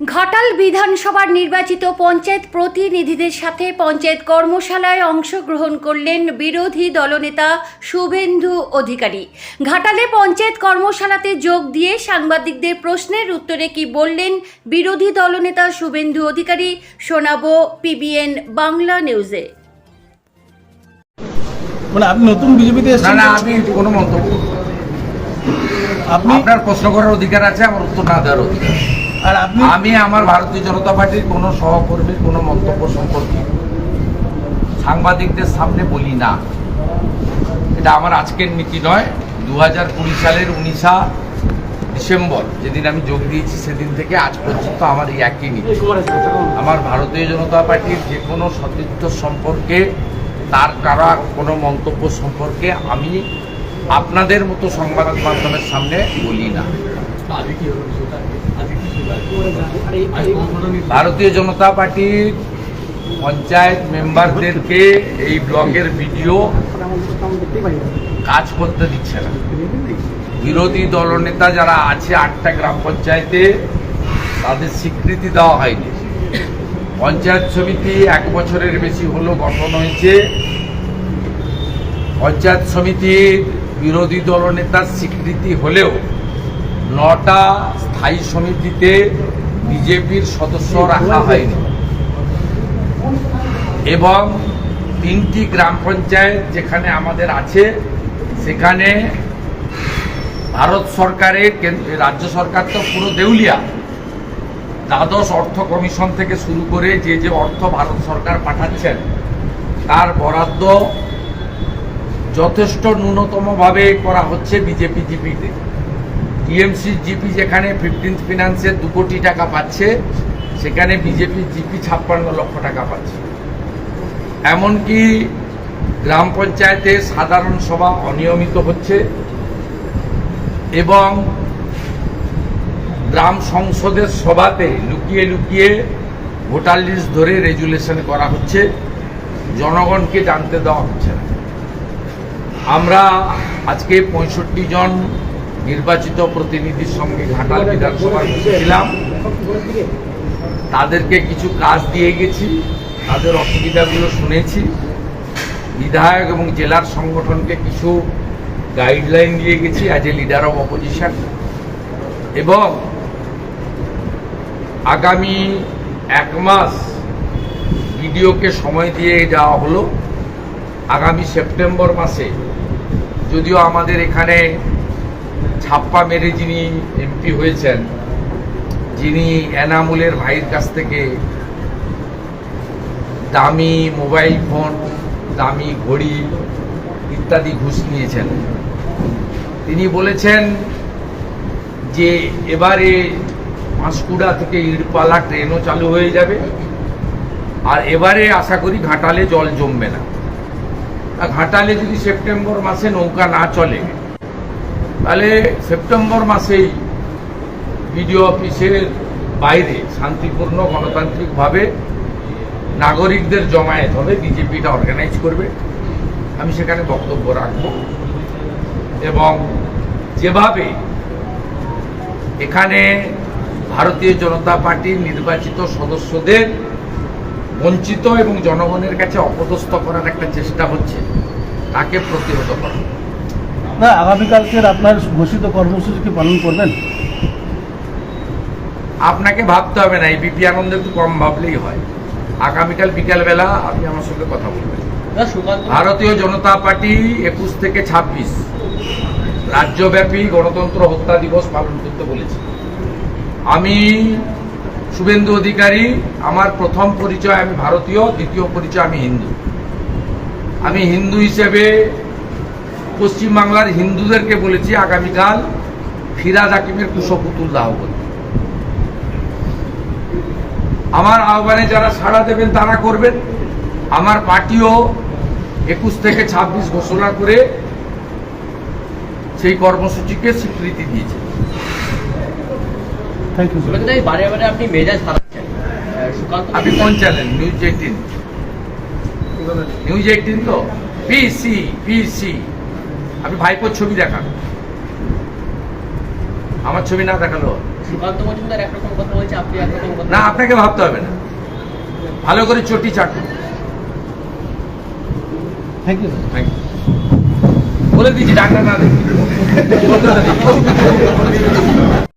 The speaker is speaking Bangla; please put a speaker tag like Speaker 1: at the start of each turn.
Speaker 1: ঘাটাল বিধানসভার নির্বাচিত পঞ্চায়েত প্রতিনিধিদের সাথে পঞ্চায়েত কর্মশালায় অংশগ্রহণ করলেন বিরোধী দলনেতা শুভেন্দু অধিকারী। ঘাটালে পঞ্চায়েত কর্মশালাতে যোগ দিয়ে সাংবাদিকদের প্রশ্নের উত্তরে কি বললেন বিরোধী দলনেতা শুভেন্দু অধিকারী? শোনাবো পিবিএন বাংলা নিউজে।
Speaker 2: মানে আপনি নতুন বিজেপিতে এসেছেন
Speaker 3: না আমি কোনো মন্তব্য
Speaker 2: আপনি
Speaker 3: আপনার প্রশ্ন করার অধিকার আছে আমার উত্তর না দেওয়ার অধিকার। আছে।
Speaker 2: আর আপনি
Speaker 3: আমি আমার ভারতীয় জনতা পার্টির কোনো সহকর্মীর কোনো মন্তব্য সম্পর্কে সাংবাদিকদের সামনে বলি না। এটা আমার আজকের নীতি নয়। দু হাজার কুড়ি সালের উনিশা ডিসেম্বর যেদিন আমি যোগ দিয়েছি সেদিন থেকে আজ পর্যন্ত আমার এই একই নীতি। আমার ভারতীয় জনতা পার্টির যে কোনো সতীর্থ সম্পর্কে তার কারা কোনো মন্তব্য সম্পর্কে আমি আপনাদের মতো সংবাদ মাধ্যমের সামনে বলি না। ভারতীয় জনতা পার্টির পঞ্চায়েত মেম্বারদেরকে এই ব্লকের ভিডিও কাজ করতে দিচ্ছে না। বিরোধী দলনেতা যারা আছে আটটা গ্রাম পঞ্চায়েতে, তাদের স্বীকৃতি দেওয়া হয়নি। পঞ্চায়েত সমিতি এক বছরের বেশি হলো গঠন হয়েছে। পঞ্চায়েত সমিতির বিরোধী দলনেতার স্বীকৃতি হলেও নটা স্থায়ী সমিতিতে বিজেপির সদস্য রাখা হয়নি। এবং তিনটি গ্রাম পঞ্চায়েত যেখানে আমাদের আছে, সেখানে ভারত সরকারের রাজ্য সরকার তো পুরো দেউলিয়া। দ্বাদশ অর্থ কমিশন থেকে শুরু করে যে যে অর্থ ভারত সরকার পাঠাচ্ছেন, তার বরাদ্দ যথেষ্ট ন্যূনতমভাবে করা হচ্ছে বিজেপি জিপিতে। টিএমসি জিপি যেখানে ফিফটিন্থ ফিনান্সে দু কোটি টাকা পাচ্ছে, সেখানে বিজেপি জিপি ছাপ্পান্ন লক্ষ টাকা পাচ্ছে। এমনকি গ্রাম পঞ্চায়েতে সাধারণ সভা অনিয়মিত হচ্ছে এবং গ্রাম সংসদের সভাতে লুকিয়ে লুকিয়ে ভোটার লিস্ট ধরে রেজুলেশন করা হচ্ছে। জনগণকে জানতে দেওয়া হচ্ছে আমরা আজকে পঁয়ষট্টি জন নির্বাচিত প্রতিনিধির সঙ্গে ঘাটাল বিধানসভায় ছিলাম। তাদেরকে কিছু কাজ দিয়ে গেছি, তাদের অসুবিধাগুলো শুনেছি। বিধায়ক এবং জেলার সংগঠনকে কিছু গাইডলাইন দিয়ে গেছি as a leader of opposition এবং আগামী এক মাস বিডিওকে সময় দিয়ে যাওয়া হলো। আগামী সেপ্টেম্বর মাসে যদিও আমাদের এখানে ছাপ্পা মেরে যিনি এমপি হয়েছেন, যিনি এনামুলের ভাইয়ের কাছ থেকে দামি মোবাইল ফোন, দামি ঘড়ি ইত্যাদি ঘুষ নিয়েছেন। তিনি বলেছেন যে এবারে পাঁশকুড়া থেকে ইড়পালা ট্রেনও চালু হয়ে যাবে, আর এবারে আশা করি ঘাটালে জল জমবে না। ঘাটালে যদি সেপ্টেম্বর মাসে নৌকা না চলে তাহলে সেপ্টেম্বর মাসেই বিডিও অফিসের বাইরে শান্তিপূর্ণ গণতান্ত্রিকভাবে নাগরিকদের জমায়েত হবে, বিজেপিটা অর্গানাইজ করবে। আমি সেখানে বক্তব্য রাখব। এবং যেভাবে এখানে ভারতীয় জনতা পার্টির নির্বাচিত সদস্যদের বঞ্চিত এবং জনগণের কাছে অপদস্থ করার একটা চেষ্টা হচ্ছে, তাকে প্রতিহত করা।
Speaker 2: না আগামীকালকের আপনার ঘোষিত কর্মসূচি কি পালন করবেন?
Speaker 3: আপনাকে ভাবতে হবে না এই বিপি আনন্দ একটু কম ভাবলেই হয়। আগামীকাল বিকালবেলা আপনি আমার সঙ্গে কথা বলবেন। ভারতীয় জনতা পার্টি একুশ থেকে ছাব্বিশ রাজ্যব্যাপী গণতন্ত্র হত্যা দিবস পালন করতে বলেছে। আমি শুভেন্দু অধিকারী আমার প্রথম পরিচয় আমি ভারতীয় দ্বিতীয় পরিচয় আমি হিন্দু। আমি হিন্দু হিসেবে পশ্চিমবাংলার হিন্দুদেরকে বলেছি আগামীকাল ফিরাজ হাকিমের কুশপুতুল দাহ করতে। আমার আহ্বানে যারা সাড়া দেবেন তারা করবেন। আমার পার্টিও একুশ থেকে ছাব্বিশ ঘোষণা করে সেই কর্মসূচিকে স্বীকৃতি দিয়েছে।
Speaker 4: আপনি
Speaker 3: কোন? Channel news eighteen news eighteen তো? পিসি পিসি আপনি ভাইপোর ছবি দেখান। আমার ছবি না দেখাল।
Speaker 4: সুকান্ত মজুমদার একরকম কথা বলছে আপনি একরকম কথা
Speaker 3: না আপনাকে ভাবতে হবে না। ভালো করে চটি চাটুন।
Speaker 2: থ্যাংক ইউ
Speaker 3: থ্যাংক ইউ বলে দিচ্ছি ডাক্তার না দেখি।